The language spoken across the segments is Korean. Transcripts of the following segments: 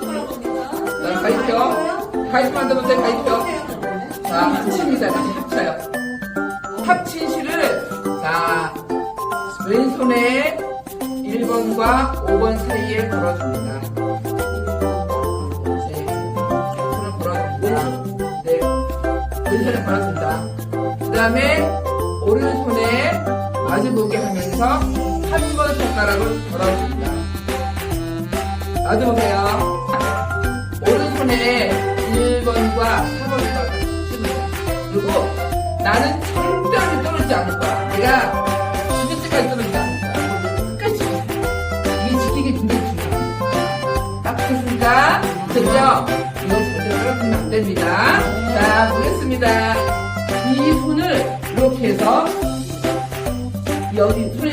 걸어봅니다. 자, 가입표. 가입표 만들어보세요, 가입표. 자, 합칩니다. 다시 합쳐요. 합친 시를, 자, 왼손에 1번과 5번 사이에 걸어줍니다. 네, 손을 걸어주고, 네, 왼손에 걸어줍니다. 그 다음에, 오른손에 마주보게 하면서 한 번 손가락을 걸어줍니다. 놔줘보세요. 오른손에 1번과 4번 손가락을 씁니다. 그리고 나는 절대로 떨어지지 않을 거야. 내가 죽을 때까지 떨어지지 않을 거야. 끝까지. 이게 지키기 굉장히 중요합니다. 딱 됐습니까? 됐죠? 이거 절대로 안 됩니다. 자, 보겠습니다. 이 손을 이렇게 해서 여기 손에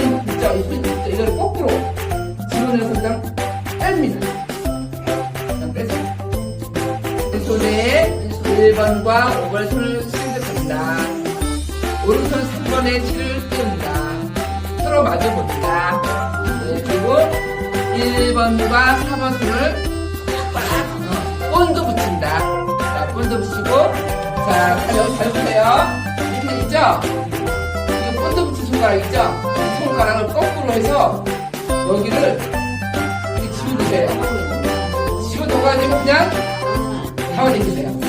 왼손에 1번과 5번 손을 실습합니다. 오른손 3번에 실을 띄웁니다. 서로 맞아봅니다. 네, 그리고 1번과 4번 손을 꽉, 어, 본드 붙인다. 자, 본드 붙이고, 자, 여기 잘 보세요. 이렇게 있죠? 이거 본드 붙인 손가락 있죠? 이 손가락을 거꾸로 해서 여기를 그냥 계세요.